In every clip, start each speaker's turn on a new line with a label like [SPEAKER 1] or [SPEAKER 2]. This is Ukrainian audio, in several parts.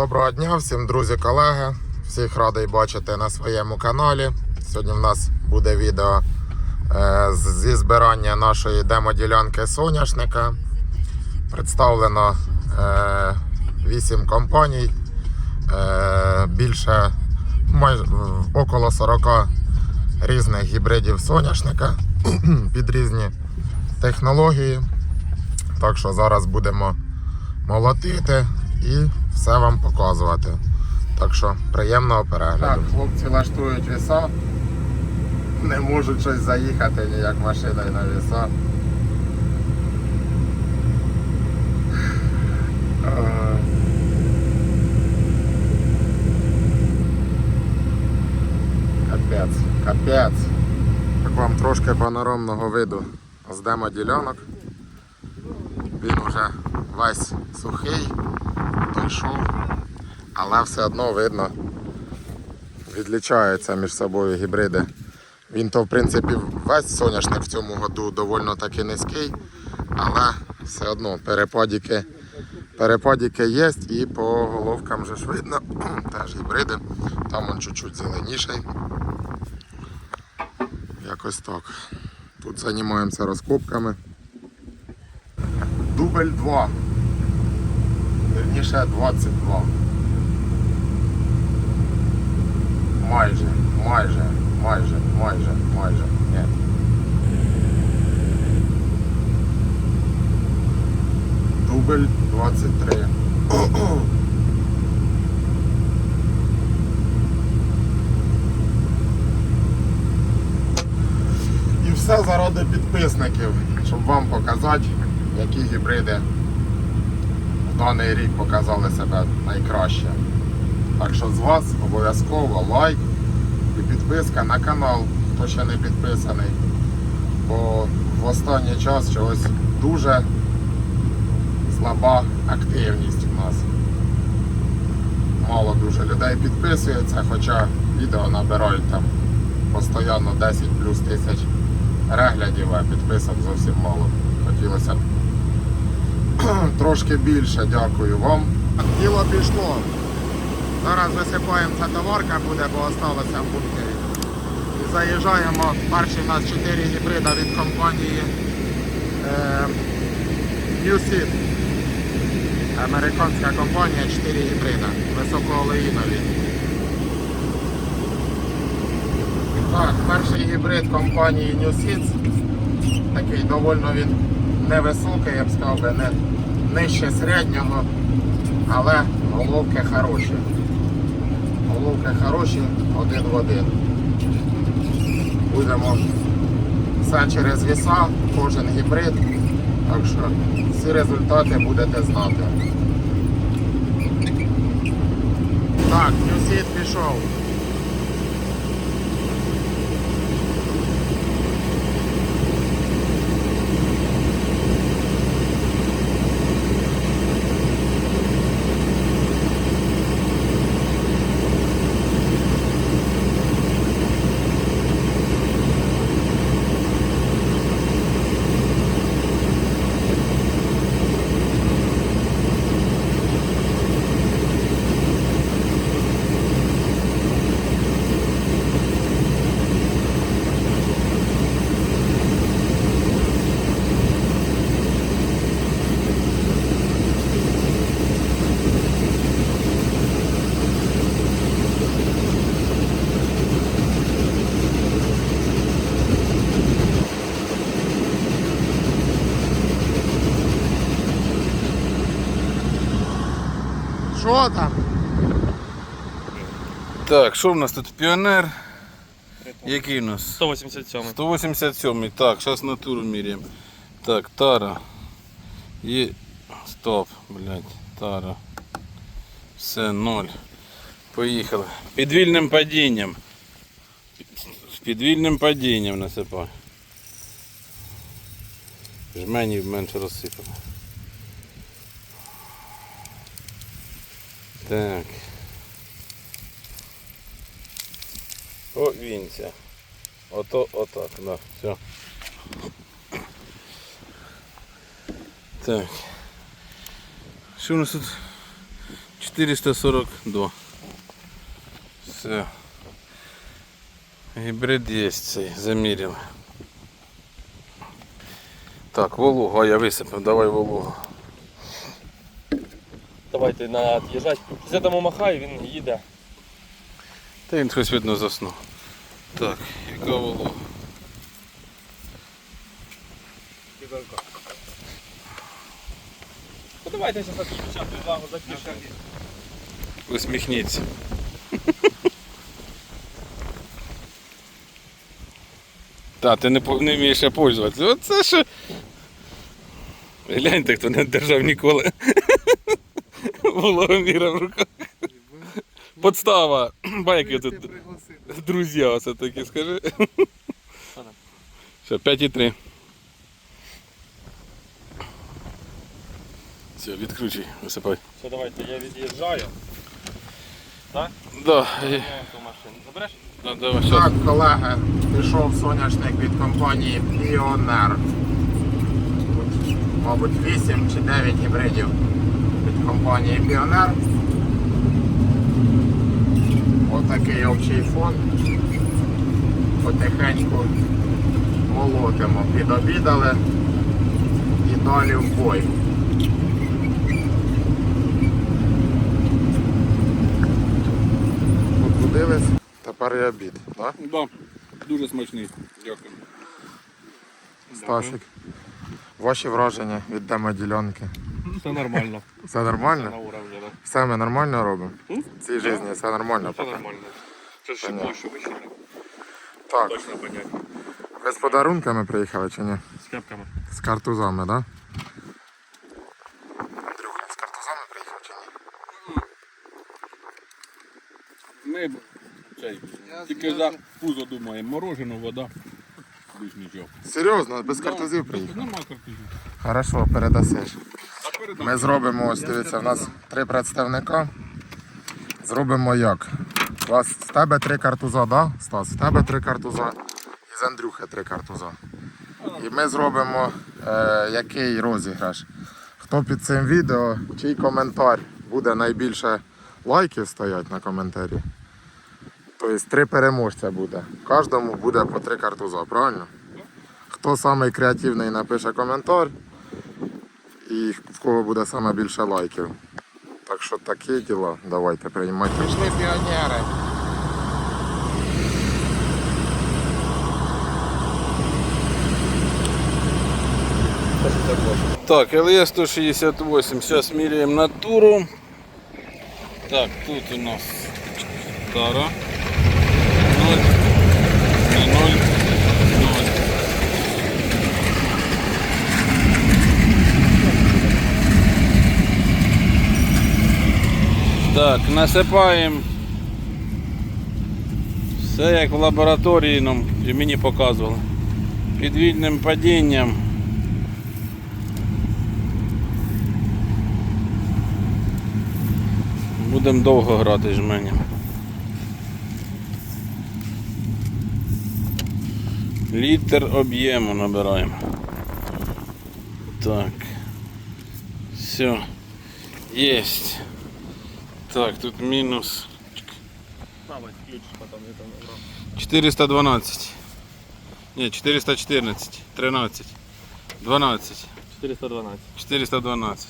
[SPEAKER 1] Доброго дня всім друзі, колеги. Всіх радий бачити на своєму каналі. Сьогодні в нас буде відео е, зі збирання нашої демоділянки соняшника. Представлено е, 8 компаній, е, більше майже около 40 різних гібридів соняшника під різні технології. Так що зараз будемо молотити і все вам показувати. Так що приємного перегляду. Так, хлопці лаштують віса. Не можуть щось заїхати ніяк машиною на віса. Капець, капець. Так вам трошки панорамного виду з демоділянок. Він уже весь сухий, дійшов, але все одно видно, відлічаються між собою гібриди. Він то в принципі весь соняшник в цьому году доволі таки низький, але все одно перепадіки, перепадіки є і по головкам вже ж видно, теж гібриди. Там він чуть-чуть зеленіший. Якось так. Тут займаємося розкопками. Дубль 2. Вірніше 22. Майже, майже, майже, майже, майже. Ні. Дубль 23. І все заради підписників, щоб вам показати, які гібриди даний рік показали себе найкраще. Так що з вас обов'язково лайк і підписка на канал, хто ще не підписаний. Бо в останній час чогось дуже слаба активність у нас. Мало дуже людей підписується, хоча відео набирають там постійно 10 плюс тисяч переглядів, а підписок зовсім мало. Хотілося б трошки більше, дякую вам. Діло пішло. Зараз висипаємо ця товарка буде, бо осталося в бункері. І заїжджаємо. Перші у нас 4 гібрида від компанії е, New Seed. Американська компанія 4 гібрида. Високоолеїнові. Так, перший гібрид компанії New Seeds. Такий доволі він невисокий, я б сказав би, не нижче середнього, але головки хороші. Головки хороші, один в один. Будемо все через віса, кожен гібрид. Так що всі результати будете знати. Так, Ньюсід пішов. Що там?
[SPEAKER 2] Так, що в нас тут? Піонер. Який у нас?
[SPEAKER 3] 187.
[SPEAKER 2] 187. Так, зараз натуру міряємо. Так, тара. Є. Стоп, блядь, тара. Все, ноль. Поїхали. Підвільним падінням. З підвільним падінням насипай. Жменів менше розсипали. Так. О, вінця. Ото, отак, да, все. Так. Що у нас тут? 442. Все. Гібрид є цей, заміряли. Так, вологу, а я висипав, давай вологу.
[SPEAKER 3] Давайте на від'їжджати. Я тому махаю, він їде.
[SPEAKER 2] Та він щось видно заснув. Так, яка волога?
[SPEAKER 3] Ну давайте зараз відключати влагу запишемо.
[SPEAKER 2] Усміхніться. Та, ти не, не вмієш пользуватися. Оце що. Гляньте, хто не держав ніколи. Вологоміра в руках. Подстава. Байки тут. Друзі, оце такі, скажи. Все, 5,3. Все, відкручуй, висипай.
[SPEAKER 3] Все, давайте, я від'їжджаю. Так?
[SPEAKER 2] Да.
[SPEAKER 3] Забереш?
[SPEAKER 2] да, давай, щас.
[SPEAKER 1] Так, колеги, пішов соняшник від компанії Pioneer. Тут, Мабуть, 8 чи 9 гібридів компанії Pioneer. Отакий общий фон. Потихеньку молотимо. Підобідали і далі в бой. Побудились, тепер і обід. Так?
[SPEAKER 2] Да, дуже смачний. Дякую.
[SPEAKER 1] Стасик. Ваші враження від демоділянки.
[SPEAKER 3] Все нормально.
[SPEAKER 1] Все
[SPEAKER 3] На
[SPEAKER 1] нормально?
[SPEAKER 3] уровні, так.
[SPEAKER 1] Все ми нормально робимо? В цій житті все нормально.
[SPEAKER 3] Все
[SPEAKER 1] поки?
[SPEAKER 3] нормально. Це ще
[SPEAKER 1] Понятно.
[SPEAKER 3] площу вихідно.
[SPEAKER 1] Так,
[SPEAKER 3] Точно понятно.
[SPEAKER 1] ви з подарунками приїхали чи ні?
[SPEAKER 3] З кепками.
[SPEAKER 1] З картузами, так? Да? Андрюха, з картузами приїхав чи ні?
[SPEAKER 2] Ми б цей, тільки за пузо думаємо, мороженое, вода. Більш нічого.
[SPEAKER 1] Серйозно, без картузів приїхав?
[SPEAKER 2] Нема картузів.
[SPEAKER 1] Хорошо, передасиш. Ми зробимо, ось дивіться, в нас три представника. Зробимо як? У вас з тебе три картуза, да? Стас, з тебе три картуза і з Андрюхи три картуза. І ми зробимо е, який розіграш. Хто під цим відео, чий коментар буде найбільше лайків стоять на коментарі. Тобто три переможця буде. Кожному буде по три картуза, правильно? Хто самий креативний напише коментар, і в кого буде саме більше лайків. Так що такі діла. Давайте приймати. Пішли піонери.
[SPEAKER 2] Так, ЛЕ 168, сейчас меряем натуру. Так, тут у нас тара. Так, насипаємо все як в лабораторії нам мені показували. Підвільним падінням. Будемо довго грати жменем. Літр об'єму набираємо. Так. Все. Єсть. Так, тут мінус
[SPEAKER 3] Мама, ключ потім я там набрав.
[SPEAKER 2] 412. Ні, 414. 13. 12.
[SPEAKER 3] 412.
[SPEAKER 2] 412.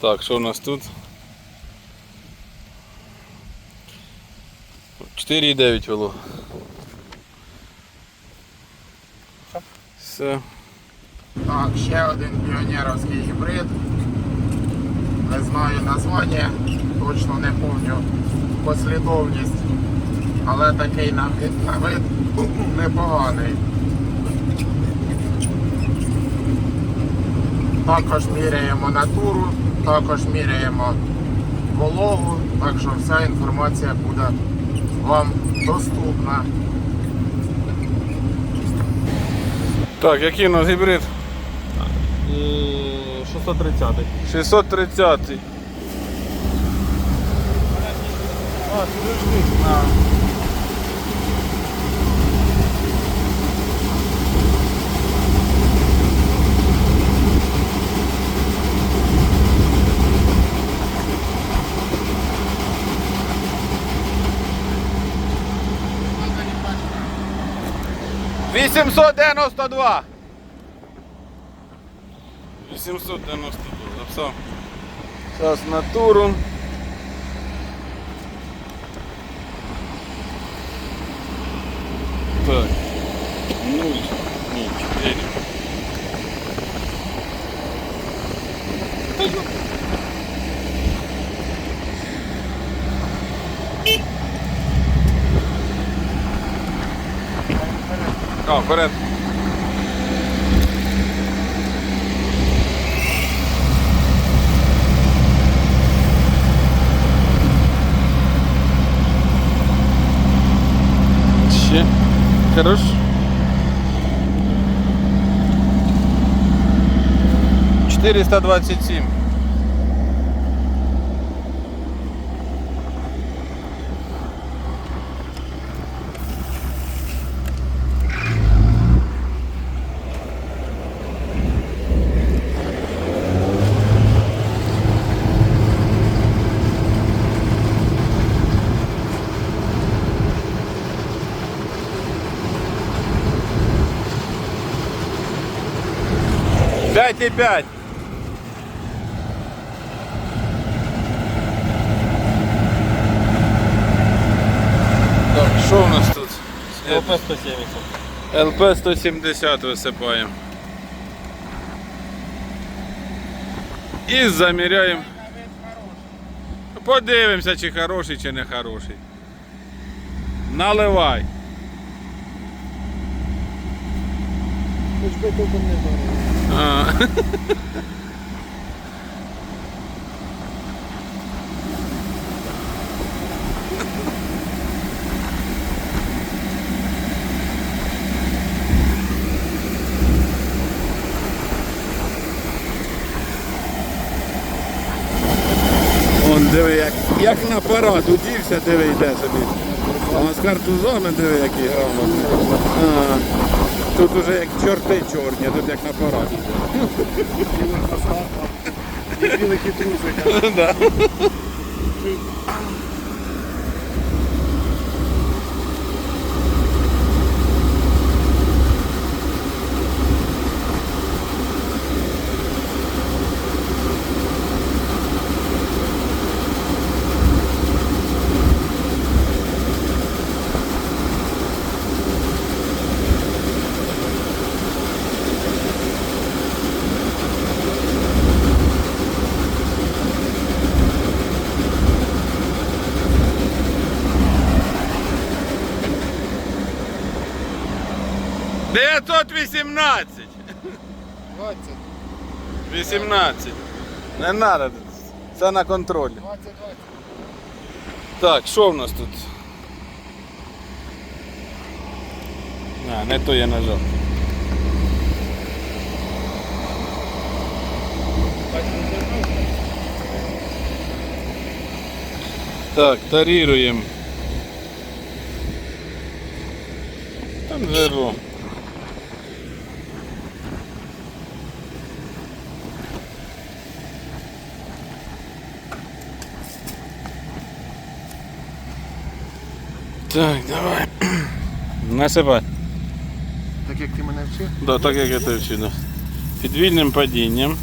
[SPEAKER 2] Так, що у нас тут? 4,9 вело. Все.
[SPEAKER 1] Так, ще один піонерівський гібрид. Не знаю названня, точно не пам'ятаю послідовність, але такий на вид, на вид непоганий. Також міряємо натуру, також міряємо вологу, так що вся інформація буде вам доступна.
[SPEAKER 2] Так, який у нас гібрид?
[SPEAKER 3] 630.
[SPEAKER 2] 630.
[SPEAKER 3] А, а.
[SPEAKER 2] Вісімсот дев'яносто два. 892 записав. Зараз натуру. Так. Нуль. Ні, чотири. А, вперед. Ще. Хорош. Четыреста двадцать семь. Пять и пять. Так, що у нас тут?
[SPEAKER 3] ЛП 170.
[SPEAKER 2] ЛП 170 висипаємо. І заміряємо. Подивимося, чи хороший, чи не хороший. Наливай.
[SPEAKER 3] Хоч би тільки не зараз.
[SPEAKER 2] Он диви, як, як на парад удівся, диви, йде собі. А з картузами диви, які грамотні. Тут уже як чорти чорні, а тут як на
[SPEAKER 3] параді. Білих
[SPEAKER 2] і трусика. 17.
[SPEAKER 3] 20.
[SPEAKER 2] 18. Не надо, Це на контролі.
[SPEAKER 3] 20, 20.
[SPEAKER 2] Так, що в нас тут? А, не то я нажав. Так, тарируємо. Там зеро. Так, давай. Насипай.
[SPEAKER 3] Так як ти мене вчив?
[SPEAKER 2] Да, так як я тебе вчив. да. Під вільним падінням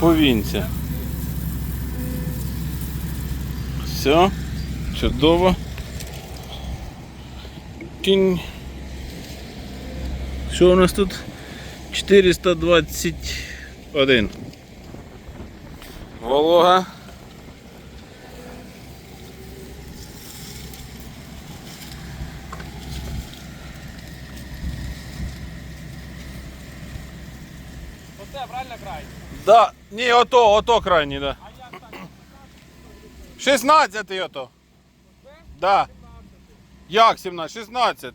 [SPEAKER 2] повінця. Все, чудово. Кінь. Що у нас тут? 421. Волога.
[SPEAKER 3] Оце правильно край.
[SPEAKER 2] Да, ні, ото, ото крайній, да. 16 ото. Да. Як 17? 16.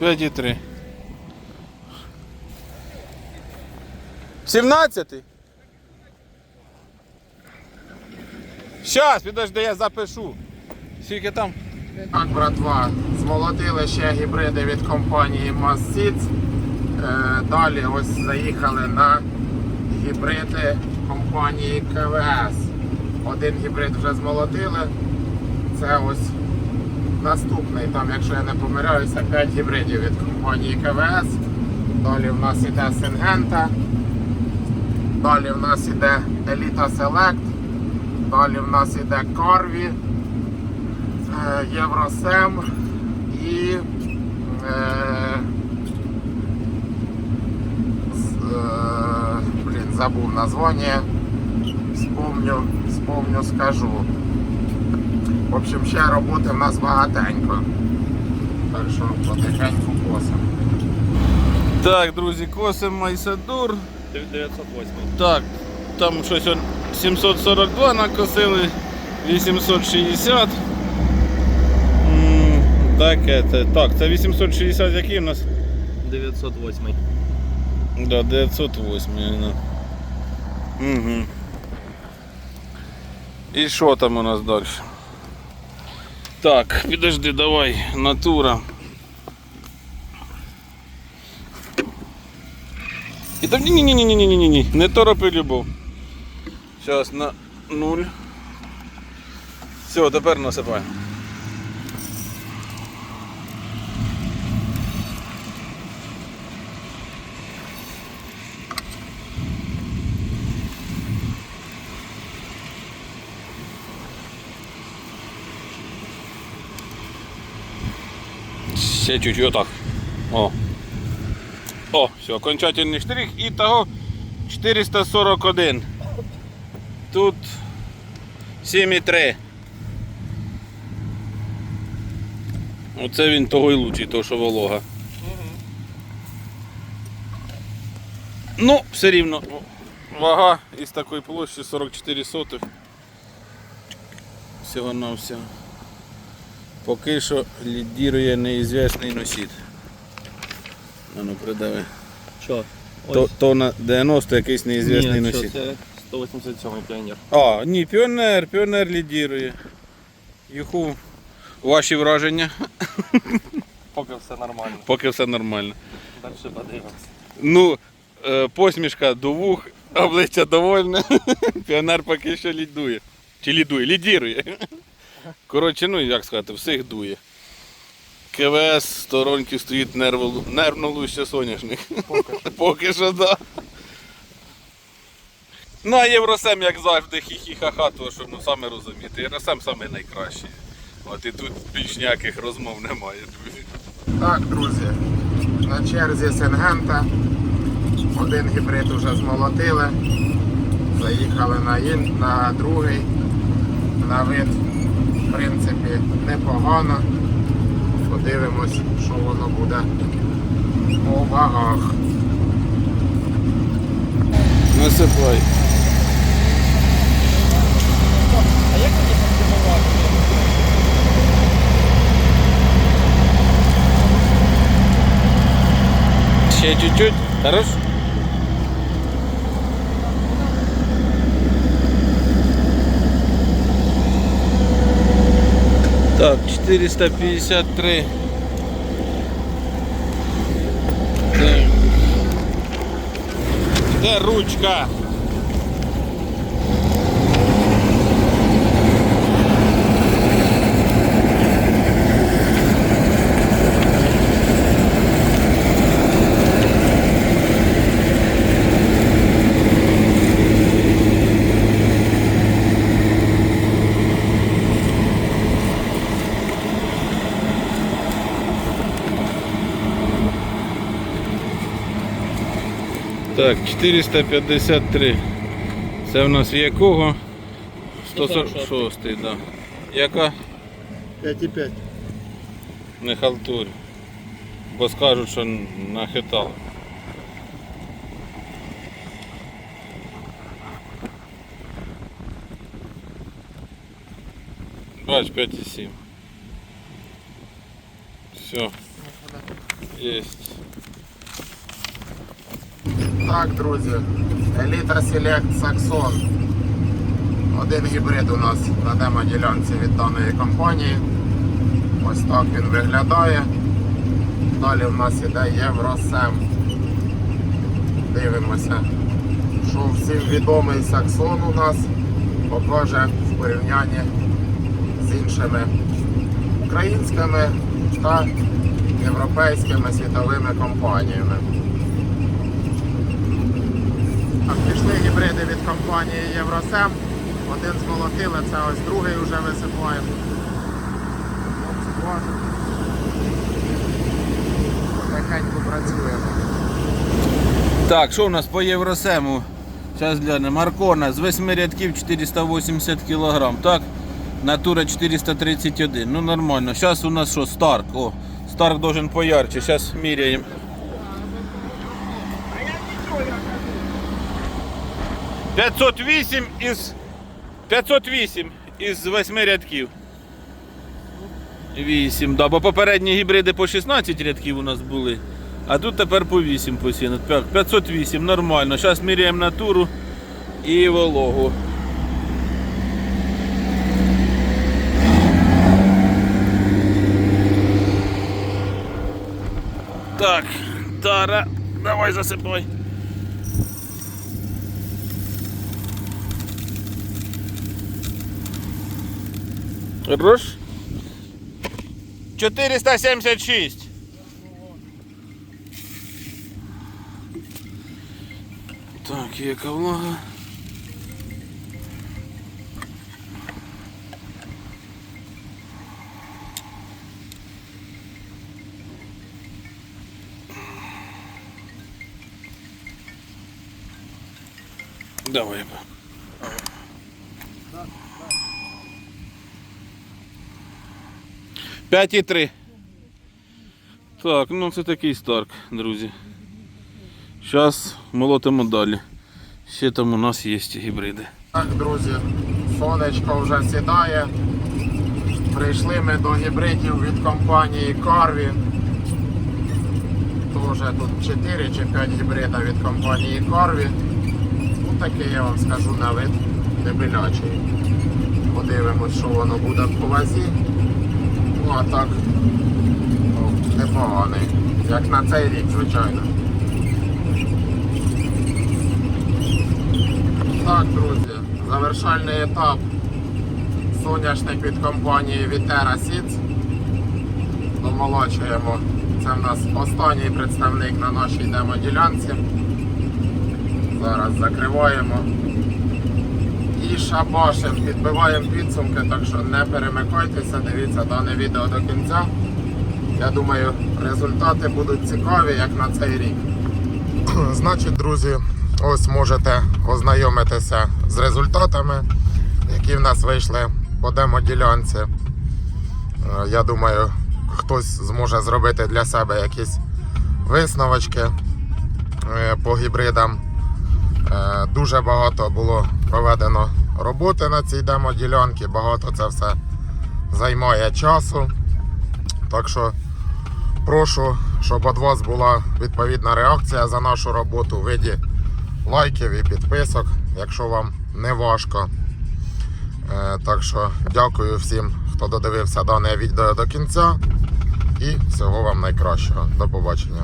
[SPEAKER 2] 5,3. 17? Щас, підожди, я запишу. Скільки там?
[SPEAKER 1] Так, братва, змолотили ще гібриди від компанії Massits. Е, Далі ось заїхали на гібриди компанії КВС. Один гібрид вже змолотили. Це ось Наступний, там, якщо я не помиляюся, 5 гібридів від компанії КВС. Далі в нас іде Сингента. Далі в нас іде Elita Select. Далі в нас іде Corvi, е, Євросем і блін, забув названня. Вспомню, вспомню, скажу. В общем, ще роботи в нас багатенько. Так що потихеньку косимо.
[SPEAKER 2] Так, друзі, косим Майсадур.
[SPEAKER 3] 908.
[SPEAKER 2] Так, там щось он 742 накосили, 860. М, Таке це. Так, це 860 який у нас?
[SPEAKER 3] 908.
[SPEAKER 2] Да, 908. Угу. І що там у нас далі? Так, підожди, давай, натура. І там ні-ні-ні-ні-ні-ні-ні, не торопи любов. Зараз на нуль. Все, тепер насипаємо. Ще чуть-чуть отак. О. О, все, окончательний штрих і того 441. Тут 7,3. Оце він того й лучший, то що волога. Ну, все рівно. Вага із такої площі 44 сотих. Всього на всього. Поки що лідірує неізвісний носід. А ну придави.
[SPEAKER 3] Що?
[SPEAKER 2] То, то на 90 якийсь неізвісний
[SPEAKER 3] Ні, що
[SPEAKER 2] носід.
[SPEAKER 3] це 187 піонер.
[SPEAKER 2] А, ні, піонер, піонер лідірує. Юху. Ваші враження,
[SPEAKER 3] Поки все нормально.
[SPEAKER 2] поки все нормально.
[SPEAKER 3] Далі подивимося.
[SPEAKER 2] Ну, е, посмішка до вух, обличчя довольне. Піонер поки що лідує. Чи лідує? Лідірує. Коротше, ну як сказати, всіх дує. КВС сторонки стоїть нерво, нервно луще соняшник.
[SPEAKER 3] Поки що.
[SPEAKER 2] Поки що, так. Ну, а Євросем, як завжди, хі-хі-ха-ха, то що ну саме розумієте, Євросем саме найкращий. От і тут більш ніяких розмов немає, друзі.
[SPEAKER 1] Так, друзі, на черзі Сингента. Один гібрид вже змолотили. Заїхали на, ін... на другий. На вид, в принципі, непогано. Подивимось, що воно буде по вагах.
[SPEAKER 2] Насипай.
[SPEAKER 3] А як тоді консумувати?
[SPEAKER 2] Ще чуть-чуть. Хорош? Так, 453. Так. Де ручка? Так, 453. Це в нас якого? 146, так. Да. Яка?
[SPEAKER 4] 5,5.
[SPEAKER 2] Не халтурь. Бо скажуть, що нахитали. Бач, 5,7. Все. Есть.
[SPEAKER 1] Так, друзі, Еліта Select Saxon. Один гібрид у нас на демоділянці від даної компанії. Ось так він виглядає. Далі в нас іде Євросем. Дивимося, що всім відомий Саксон у нас покаже в порівнянні з іншими українськими та європейськими світовими компаніями. Так, пішли гібриди від компанії Євросем. Один змолотили, це ось другий вже висипаємо. Потихеньку працюємо.
[SPEAKER 2] Так, що у нас по Євросему? Зараз глянемо. Маркона з 8 рядків 480 кг. Так, Натура 431. Ну нормально. Зараз у нас що, Старк. О, Старк должен поярче. Зараз міряємо. П'ятсот вісім із 508 із 8 рядків. 8, да, бо попередні гібриди по 16 рядків у нас були. А тут тепер по 8 посіяно. 508, нормально. Зараз міряємо натуру і вологу. Так, Тара, давай засипай. Хорош. 476. Так, яка влага. Давай. П'ять і три. Так, ну це такий старк, друзі. Зараз молотимо далі. Ще там у нас є гібриди.
[SPEAKER 1] Так, друзі, сонечко вже сідає. Прийшли ми до гібридів від компанії Carvi. Тоже тут 4 чи 5 гібрида від компанії Carvi. Ну такий я вам скажу на вид дебелячий. Подивимось, що воно буде по вазі. Ну ну, непоганий. Як на цей рік, звичайно. Так, друзі, завершальний етап. Соняшник від компанії Vitera Seeds. Домолочуємо. Це в нас останній представник на нашій демоділянці. Зараз закриваємо. І шабашим, підбиваємо підсумки, так що не перемикайтеся, дивіться дане відео до кінця. Я думаю, результати будуть цікаві, як на цей рік. Значить, друзі, ось можете ознайомитися з результатами, які в нас вийшли по демоділянці. Е, Я думаю, хтось зможе зробити для себе якісь висновочки е, по гібридам. Е, Дуже багато було проведено роботи на цій демоділянці, багато це все займає часу. Так що прошу, щоб від вас була відповідна реакція за нашу роботу у виді лайків і підписок, якщо вам не важко. Е, Так що дякую всім, хто додивився дане відео до кінця. І всього вам найкращого. До побачення.